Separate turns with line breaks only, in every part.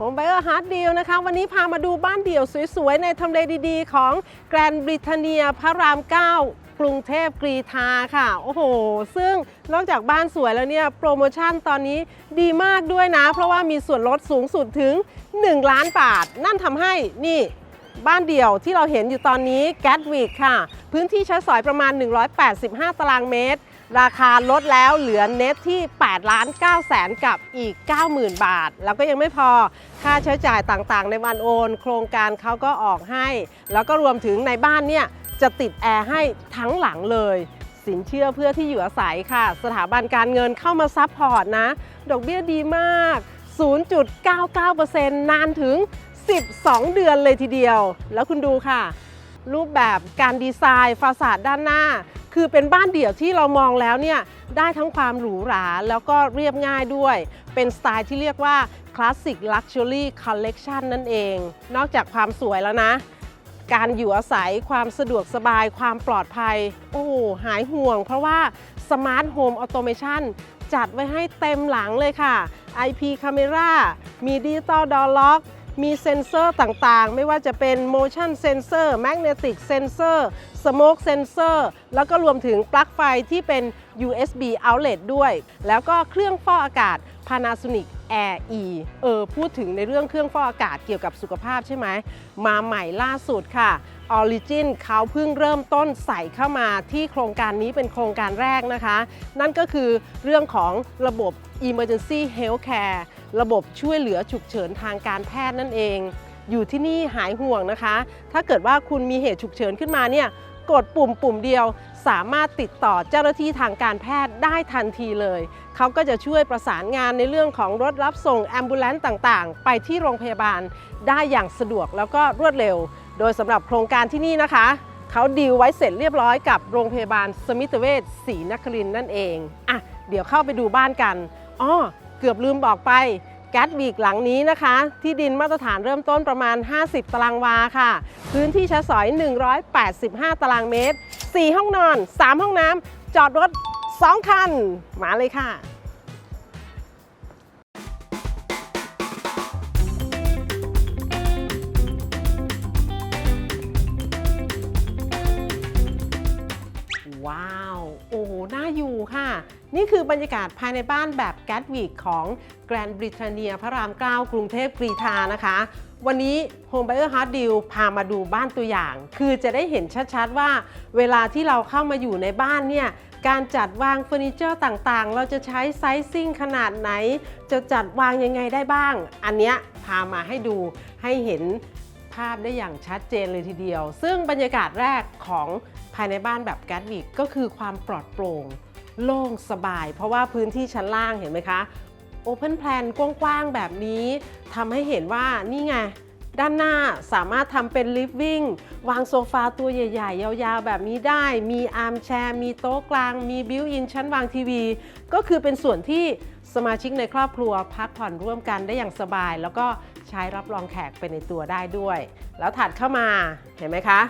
ผมไบเออร์ฮาร์ดดีลนะคะ วันนี้พามาดูบ้านเดี่ยวสวยๆ ในทำเลดีๆ ของแกรนด์บริเทเนียพระราม 9 กรุงเทพกรีธาค่ะ โอ้โห ซึ่งนอกจากบ้านสวยแล้วเนี่ย โปรโมชั่นตอนนี้ดีมากด้วยนะ เพราะว่ามีส่วนลดสูงสุดถึง 1 ล้านบาท นั่นทำให้นี่บ้านเดี่ยวที่เราเห็นอยู่ตอนนี้แก w วิกค่ะ พื้นที่ใช้สอยประมาณ 185 ตารางเมตร ราคาลดแล้วเหลือเน็ตที่8ล้าน9แสนกับอีก 90,000 บาท แล้วก็ยังไม่พอค่าใช้จ่ายต่างๆ ในวันโอน โครงการเขาก็ออกให้ แล้วก็รวมถึงในบ้านเนี่ยจะติดแอร์ให้ทั้งหลังเลย สินเชื่อเพื่อที่อยู่อาศัยค่ะ สถาบันการเงินเข้ามาซัพพอร์ตนะ ดอกเบี้ยดีมาก 0.99%นานถึง 12 เดือนเลยทีเดียว แล้วคุณดูค่ะ รูปแบบการดีไซน์ฟาสาดด้านหน้า คือเป็นบ้านเดี่ยวที่เรามองแล้วเนี่ยได้ทั้งความหรูหราแล้วก็เรียบง่ายด้วย เป็นสไตล์ที่เรียกว่า Classic Luxury Collection นั่นเอง นอกจากความสวยแล้วนะ การอยู่อาศัยความสะดวกสบายความปลอดภัย โอ้หายห่วงเพราะว่า Smart Home Automation จัดไว้ให้เต็มหลังเลยค่ะ IP Camera มี Digital Door Lock มีเซ็นเซอร์ต่างๆ ไม่ว่าจะเป็น motion sensor magnetic sensor smoke sensor แล้วก็รวมถึงปลั๊กไฟที่เป็น USB outlet ด้วย แล้วก็เครื่องฟอกอากาศ Panasonic Air E เออพูดถึงในเรื่องเครื่องฟอกอากาศเกี่ยวกับสุขภาพใช่ไหม มาใหม่ล่าสุดค่ะ Origin เขาเพิ่งเริ่มต้นใส่เข้ามาที่โครงการนี้เป็นโครงการแรกนะคะ นั่นก็คือเรื่องของระบบ Emergency Healthcare ระบบช่วยเหลือฉุกเฉินทางการแพทย์นั่นเอง อยู่ที่นี่หายห่วงนะคะ ถ้าเกิดว่าคุณมีเหตุฉุกเฉินขึ้นมาเนี่ย กดปุ่มปุ่มเดียว สามารถติดต่อเจ้าหน้าที่ทางการแพทย์ได้ทันทีเลย เขาก็จะช่วยประสานงานในเรื่องของรถรับส่งแอมบูเลนต์ต่างๆ ไปที่โรงพยาบาลได้อย่างสะดวกแล้วก็รวดเร็ว โดยสำหรับโครงการที่นี่นะคะ เขาดีลไว้เสร็จเรียบร้อยกับโรงพยาบาลสมิตเวชศรีนครินนั่นเองอะเดี๋ยวเข้าไปดูบ้านกันอ้อเกือบลืมบอกไป แก๊สบีกหลังนี้นะคะ ที่ดินมาตรฐานเริ่มต้นประมาณ 50 ตารางวาค่ะ พื้นที่ใช้สอย 185 ตารางเมตร 4 ห้องนอน 3 ห้องน้ำจอดรถ 2 คัน มาเลยค่ะ นี่คือบรรยากาศภายในบ้านแบบแก w วีกของแกรนด์บริเทเนียพระราม 9 กรุงเทพกรีธานะคะ วันนี้ Home Buyer Hard Deal พามาดูบ้านตัวอย่าง คือจะได้เห็นชัดๆว่า เวลาที่เราเข้ามาอยู่ในบ้านเนี่ยการจัดวางเฟอร์นิเจอร์ต่างๆ เราจะใช้ไซซิ่งขนาดไหน จะจัดวางยังไงได้บ้าง อันเนี้ยพามาให้ดูให้เห็นภาพได้อย่างชัดเจนเลยทีเดียว ซึ่งบรรยากาศแรกของภายในบ้านแบบแก w วิกก็คือความปลอดโปร่ง โล่งสบาย เพราะว่าพื้นที่ชั้นล่างเห็นไหมคะโอเพนแพลนกว้างๆแบบนี้ทำให้เห็นว่านี่ไงด้านหน้าสามารถทำเป็นลิฟวิ่งวางโซฟาตัวใหญ่ ๆ ยาวๆ แบบนี้ได้ มีอาร์มแชร์ มีโต๊ะกลาง มีบิวอินชั้นวางทีวี ก็คือเป็นส่วนที่สมาชิกในครอบครัวพักผ่อนร่วมกันได้อย่างสบาย แล้วก็ใช้รับรองแขกไปในตัวได้ด้วย แล้วถัดเข้ามาเห็นไหมคะ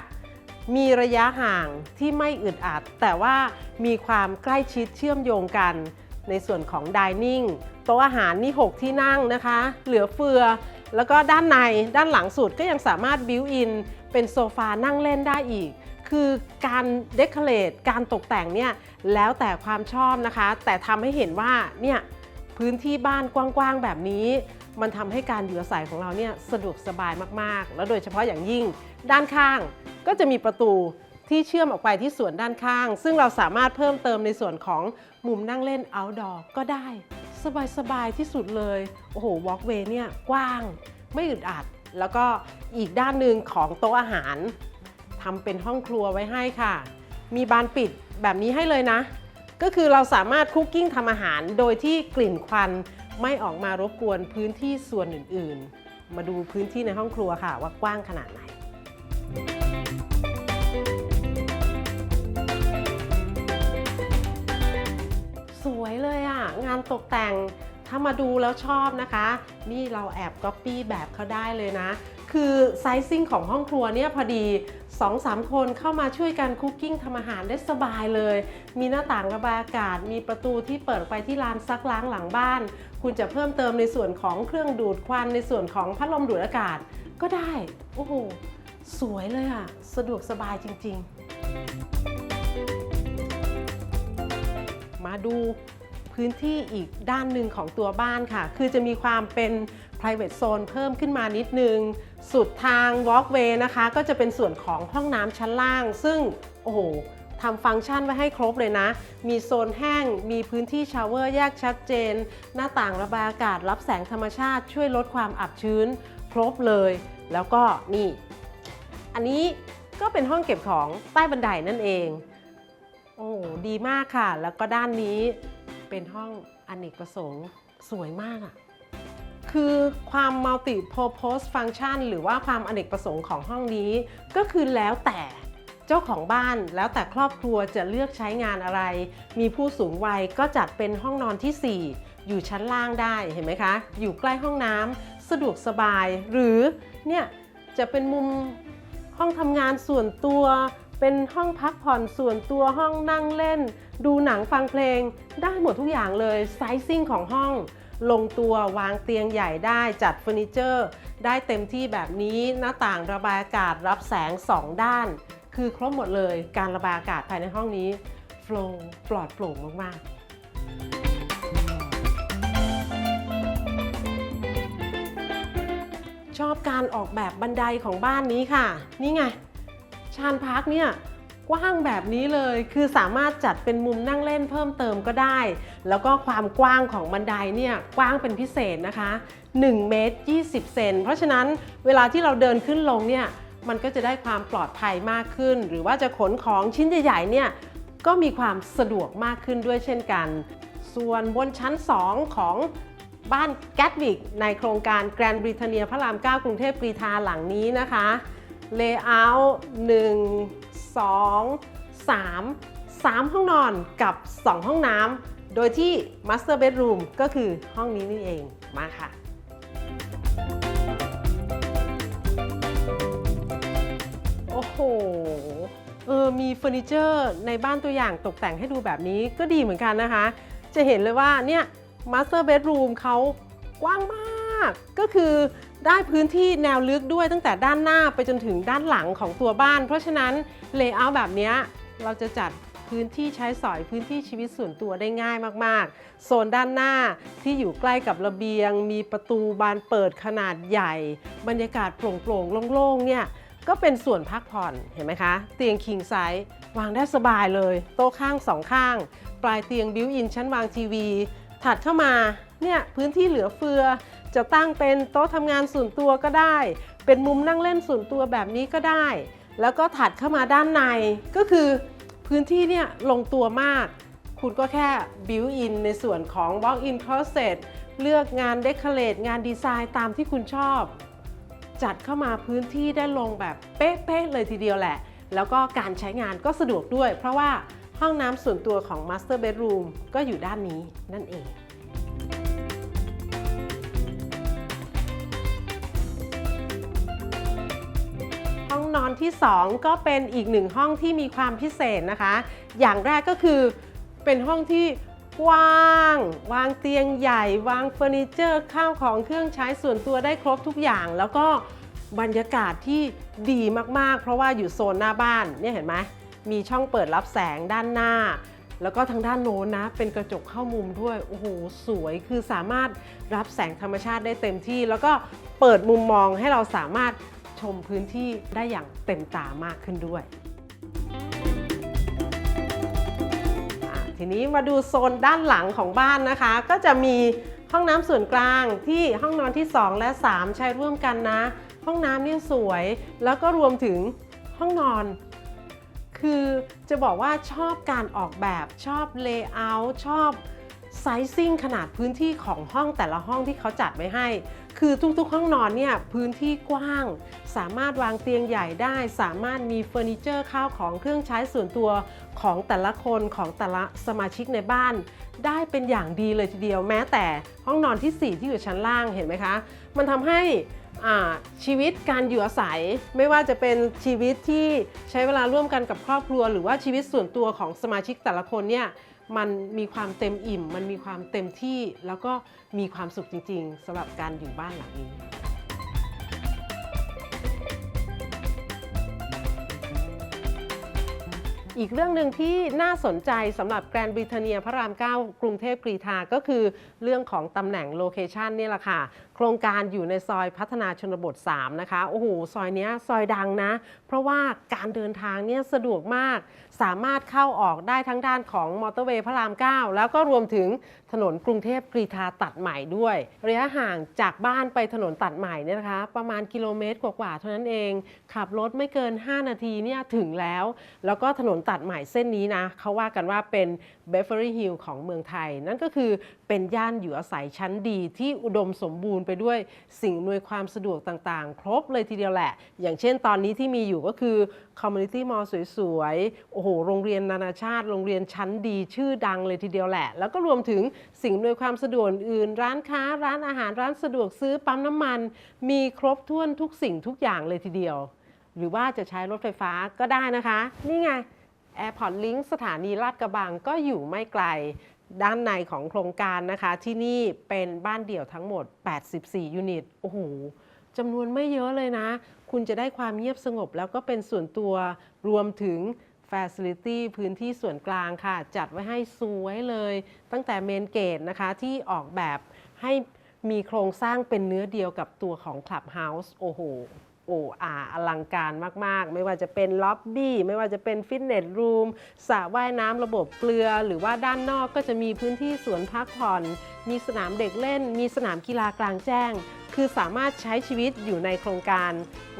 มีระยะห่างที่ไม่อึดอัด แต่ว่ามีความใกล้ชิดเชื่อมโยงกัน ในส่วนของดิเนิ่งโต๊ะอาหารนี่ 6 ที่นั่งนะคะ เหลือเฟือ แล้วก็ด้านในด้านหลังสุดก็ยังสามารถบิวอินเป็นโซฟานั่งเล่นได้อีก คือการเดคอเรทการตกแต่งเนี่ยแล้วแต่ความชอบนะคะ แต่ทำให้เห็นว่าเนี่ย พื้นที่บ้านกว้างๆแบบนี้ มันทำให้การอยู่อาศัยของเราเนี่ยสะดวกสบายมากๆ แล้วโดยเฉพาะอย่างยิ่ง ด้านข้างก็จะมีประตูที่เชื่อมออกไปที่ส่วนด้านข้าง ซึ่งเราสามารถเพิ่มเติมในส่วนของมุมนั่งเล่น outdoor ก็ได้ สบายๆที่สุดเลย โอ้โห walkway เนี่ยกว้าง ไม่อึดอัด แล้วก็อีกด้านหนึ่งของโต๊ะอาหารทำเป็นห้องครัวไว้ให้ค่ะ มีบานปิดแบบนี้ให้เลยนะ ก็คือเราสามารถคุกกิ้งทำอาหารโดยที่กลิ่นควันไม่ออกมารบกวนพื้นที่ส่วนอื่น ๆ มาดูพื้นที่ในห้องครัวค่ะ ว่ากว้างขนาดไหน สวยเลยอะ่ะ งานตกแต่งถ้ามาดูแล้วชอบนะคะ นี่เราแอบก๊อปปี้แบบเขาได้เลยนะ คือไซซิ่งของห้องครัวเนี่ยพอดี 2-3 คนเข้ามาช่วยกันคุกกิ้งทำอาหารได้สบายเลย มีหน้าต่างระบายอากาศ มีประตูที่เปิดไปที่ลานซักล้างหลังบ้าน คุณจะเพิ่มเติมในส่วนของเครื่องดูดควันในส่วนของพัดลมดูดอากาศ ก็ได้ โอ้โห สวยเลยอะสะดวกสบายจริง ๆ มาดู พื้นที่อีกด้านหนึ่งของตัวบ้านค่ะ คือจะมีความเป็น private zone เพิ่มขึ้นมานิดนึง สุดทาง walkway นะคะ ก็จะเป็นส่วนของห้องน้ำชั้นล่าง ซึ่ง โอ้โหทำฟังก์ชันไว้ให้ครบเลยนะ มีโซนแห้ง มีพื้นที่ชาวเวอร์แยกชัดเจน หน้าต่างระบายอากาศรับแสงธรรมชาติช่วยลดความอับชื้น ครบเลย แล้วก็นี่ อันนี้ก็เป็นห้องเก็บของใต้บันไดนั่นเอง โอ้ดีมากค่ะ แล้วก็ด้านนี้ เป็นห้องอเนกประสงค์สวยมากอะคือความ multi purpose function หรือว่าความอเนกประสงค์ของห้องนี้ ก็คือแล้วแต่เจ้าของบ้านแล้วแต่ครอบครัวจะเลือกใช้งานอะไร มีผู้สูงวัยก็จัดเป็นห้องนอนที่ 4 อยู่ชั้นล่างได้เห็นไหมคะ อยู่ใกล้ห้องน้ำสะดวกสบาย หรือเนี่ยจะเป็นมุมห้องทำงานส่วนตัว เป็นห้องพักผ่อนส่วนตัวห้องนั่งเล่น ดูหนังฟังเพลง ได้หมดทุกอย่างเลยไซซิ่งของห้อง ลงตัววางเตียงใหญ่ได้จัดเฟอร์นิเจอร์ ได้เต็มที่แบบนี้หน้าต่างระบายอากาศรับแสง 2 ด้าน คือครบหมดเลยการระบายอากาศภายในห้องนี้โฟล์ปลอดโปร่งมากๆชอบการออกแบบบันไดของบ้านนี้ค่ะ นี่ไง ชานพักเนี่ยกว้างแบบนี้เลยคือสามารถจัดเป็นมุมนั่งเล่นเพิ่มเติมก็ได้ แล้วก็ความกว้างของบันไดเนี่ยกว้างเป็นพิเศษนะคะ1เมตร20 เซนเพราะฉะนั้นเวลาที่เราเดินขึ้นลงเนี่ยมันก็จะได้ความปลอดภัยมากขึ้น หรือว่าจะขนของชิ้นใหญ่ๆเนี่ยก็มีความสะดวกมากขึ้นด้วยเช่นกัน ส่วนบนชั้น 2 ของบ้านแกตวิกในโครงการแกรนด์บริเทเนียพระราม 9 กรุงเทพกรีฑาหลังนี้นะคะ เลเยอร์1 2 3 3 ห้องนอนกับ 2 ห้องน้ำ โดยที่ Master Bedroom ก็คือห้องนี้นี่เอง มาค่ะ โอ้โห เออ มีเฟอร์นิเจอร์ในบ้านตัวอย่างตกแต่งให้ดูแบบนี้ก็ดีเหมือนกันนะคะ จะเห็นเลยว่าเนี่ย Master Bedroom เขากว้างมาก ก็คือ ได้พื้นที่แนวลึกด้วยตั้งแต่ด้านหน้าไปจนถึงด้านหลังของตัวบ้าน เพราะฉะนั้นเลเยอร์แบบนี้เราจะจัดพื้นที่ใช้สอยพื้นที่ชีวิตส่วนตัวได้ง่ายมาก ๆ โซนด้านหน้าที่อยู่ใกล้กับระเบียง มีประตูบานเปิดขนาดใหญ่ บรรยากาศโปร่งๆโล่งๆเนี่ยก็เป็นส่วนพักผ่อนเห็นไหมคะ เตียงคิงไซส์วางได้สบายเลย โต๊ะข้างสองข้าง ปลายเตียงบิวอินชั้นวางทีวี ถัดเข้ามาเนี่ยพื้นที่เหลือเฟือ จะตั้งเป็นโต๊ะทำงานส่วนตัวก็ได้ เป็นมุมนั่งเล่นส่วนตัวแบบนี้ก็ได้ แล้วก็ถัดเข้ามาด้านในก็คือพื้นที่เนี่ยลงตัวมาก คุณก็แค่บิวอินในส่วนของ walk-in closet เลือกงาน decorate งานดีไซน์ตามที่คุณชอบ จัดเข้ามาพื้นที่ได้ลงแบบเป๊ะๆเลยทีเดียวแหละ แล้วก็การใช้งานก็สะดวกด้วย เพราะว่า ห้องน้ำส่วนตัวของ Master Bedroom ก็อยู่ด้านนี้นั่นเอง ห้องนอนที่ 2 ก็เป็นอีกหนึ่งห้องที่มีความพิเศษนะคะ อย่างแรกก็คือเป็นห้องที่กว้าง วางเตียงใหญ่ วางเฟอร์นิเจอร์ข้าวของเครื่องใช้ส่วนตัวได้ครบทุกอย่าง แล้วก็บรรยากาศที่ดีมากๆ เพราะว่าอยู่โซนหน้าบ้านเนี่ยเห็นไหม มีช่องเปิดรับแสงด้านหน้า แล้วก็ทางด้านโน้นนะ เป็นกระจกเข้ามุมด้วย โอ้โห สวยคือสามารถรับแสงธรรมชาติได้เต็มที่ แล้วก็เปิดมุมมองให้เราสามารถชมพื้นที่ได้อย่างเต็มตามากขึ้นด้วยทีนี้มาดูโซนด้านหลังของบ้านนะคะ ก็จะมีห้องน้ำส่วนกลางที่ห้องนอนที่ 2 และ 3 ใช้ร่วมกันนะ ห้องน้ำเนี่ยสวย แล้วก็รวมถึงห้องนอน คือจะบอกว่าชอบการออกแบบชอบเลเยอร์ชอบไซซิ่งขนาดพื้นที่ของห้องแต่ละห้องที่เขาจัดไว้ให้ คือทุกๆ ห้องนอนเนี่ยพื้นที่กว้าง สามารถวางเตียงใหญ่ได้ สามารถมีเฟอร์นิเจอร์ข้าวของเครื่องใช้ส่วนตัวของแต่ละคนของแต่ละสมาชิกในบ้าน ได้เป็นอย่างดีเลยทีเดียวแม้แต่ห้องนอนที่ 4 ที่อยู่ชั้นล่างเห็นไหมคะ มันทำให้ ชีวิตการอยู่อาศัย ไม่ว่าจะเป็นชีวิตที่ใช้เวลาร่วมกันกับครอบครัว หรือว่าชีวิตส่วนตัวของสมาชิกแต่ละคนเนี่ยมันมีความเต็มอิ่ม มันมีความเต็มที่แล้วก็มีความสุขจริง ๆสำหรับการอยู่บ้านหลังนี้อีกเรื่องหนึ่งที่น่าสนใจสำหรับแกรนด์บริเทเนียพระราม 9 กรุงเทพกรีฑาก็คือเรื่องของตำแหน่งโลเคชันนี่แหละค่ะโครงการอยู่ในซอยพัฒนาชนบท 3 นะคะ โอ้โห ซอยนี้ซอยดังนะ เพราะว่าการเดินทางเนี่ยสะดวกมาก สามารถเข้าออกได้ทั้งด้านของมอเตอร์เวย์พระราม 9 แล้วก็รวมถึงถนนกรุงเทพกรีฑาตัดใหม่ด้วย ระยะห่างจากบ้านไปถนนตัดใหม่เนี่ยนะคะ ประมาณกิโลเมตรกว่าๆเท่านั้นเอง ขับรถไม่เกิน 5 นาทีเนี่ยถึงแล้ว แล้วก็ถนนตัดใหม่เส้นนี้นะเขาว่ากันว่าเป็นเบฟเฟอรี่ฮิลของเมืองไทย นั่นก็คือเป็นย่านอยู่อาศัยชั้นดีที่อุดมสมบูรณ์ไปด้วยสิ่งอำนวยความสะดวกต่างๆ ครบเลยทีเดียวแหละ อย่างเช่นตอนนี้ที่มีอยู่ก็คือคอมมูนิตี้มอลล์สวยๆ โอ้โห โรงเรียนนานาชาติ โรงเรียนชั้นดีชื่อดังเลยทีเดียวแหละ แล้วก็รวมถึงสิ่งอำนวยความสะดวกอื่น ร้านค้า ร้านอาหาร ร้านสะดวกซื้อ ปั๊มน้ำมัน มีครบถ้วนทุกสิ่งทุกอย่างเลยทีเดียว หรือว่าจะใช้รถไฟฟ้าก็ได้นะคะ นี่ไง Airport Link สถานีลาดกระบังก็อยู่ไม่ไกล ด้านในของโครงการนะคะ ที่นี่เป็นบ้านเดี่ยวทั้งหมด 84 ยูนิต โอ้โหจำนวนไม่เยอะเลยนะ คุณจะได้ความเงียบสงบแล้วก็เป็นส่วนตัวรวมถึง Facility พื้นที่ส่วนกลางค่ะ จัดไว้ให้สวยเลย ตั้งแต่เมนเกตนะคะที่ออกแบบให้มีโครงสร้างเป็นเนื้อเดียวกับตัวของ Clubhouse โอ้โห โอ้อาอลังการมาก ๆ ไม่ว่าจะเป็นล็อบบี้ ไม่ว่าจะเป็นฟิตเนสรูมสระว่ายน้ำระบบเกลือ หรือว่าด้านนอกก็จะมีพื้นที่สวนพักผ่อน มีสนามเด็กเล่น มีสนามกีฬากลางแจ้ง คือสามารถใช้ชีวิตอยู่ในโครงการ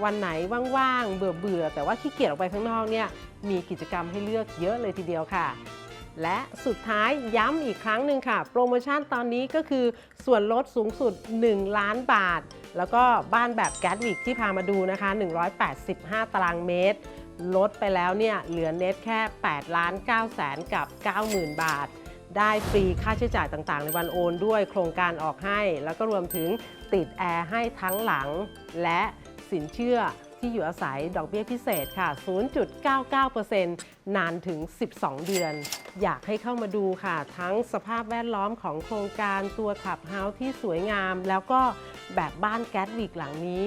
วันไหนว่าง ๆ เบื่อ ๆ แต่ว่าขี้เกียจออกไปข้างนอกเนี่ยมีกิจกรรมให้เลือกเยอะเลยทีเดียวค่ะ และสุดท้ายย้ำอีกครั้งหนึ่งค่ะ โปรโมชั่นตอนนี้ก็คือส่วนลดสูงสุด 1 ล้านบาท แล้วก็บ้านแบบแก๊สวิกที่พามาดูนะคะ 185 ตารางเมตร ลดไปแล้วเนี่ยเหลือเน็ตแค่ 8 ล้าน9แสนกับ 90,000 บาท ได้ฟรีค่าใช้จ่ายต่างๆ ในวันโอนด้วยโครงการออกให้ แล้วก็รวมถึงติดแอร์ให้ทั้งหลังและสินเชื่อ ที่อยู่อาศัยดอกเบี้ยพิเศษค่ะ 0.99%นานถึง 12 เดือน อยากให้เข้ามาดูค่ะ ทั้งสภาพแวดล้อมของโครงการตัวขับเฮาส์ที่สวยงาม แล้วก็แบบบ้านแก๊สวิกหลังนี้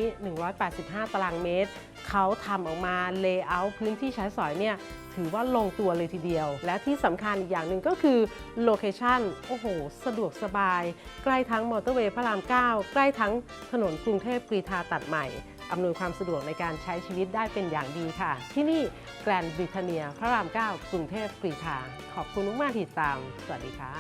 185 ตารางเมตร เขาทำออกมาเลเยอร์พื้นที่ใช้สอยเนี่ยถือว่าลงตัวเลยทีเดียว และที่สำคัญอีกอย่างหนึ่งก็คือโลเคชันโอ้โห สะดวกสบาย ใกล้ทั้งมอเตอร์เวย์พระราม 9 ใกล้ทั้งถนนกรุงเทพกรีฑาตัดใหม่ อำนวยความสะดวกในการใช้ชีวิตได้เป็นอย่างดีค่ะ ที่นี่แกรนด์บริเทเนียพระราม 9 กรุงเทพกรีฑาขอบคุณมากที่ติดตาม สวัสดีค่ะ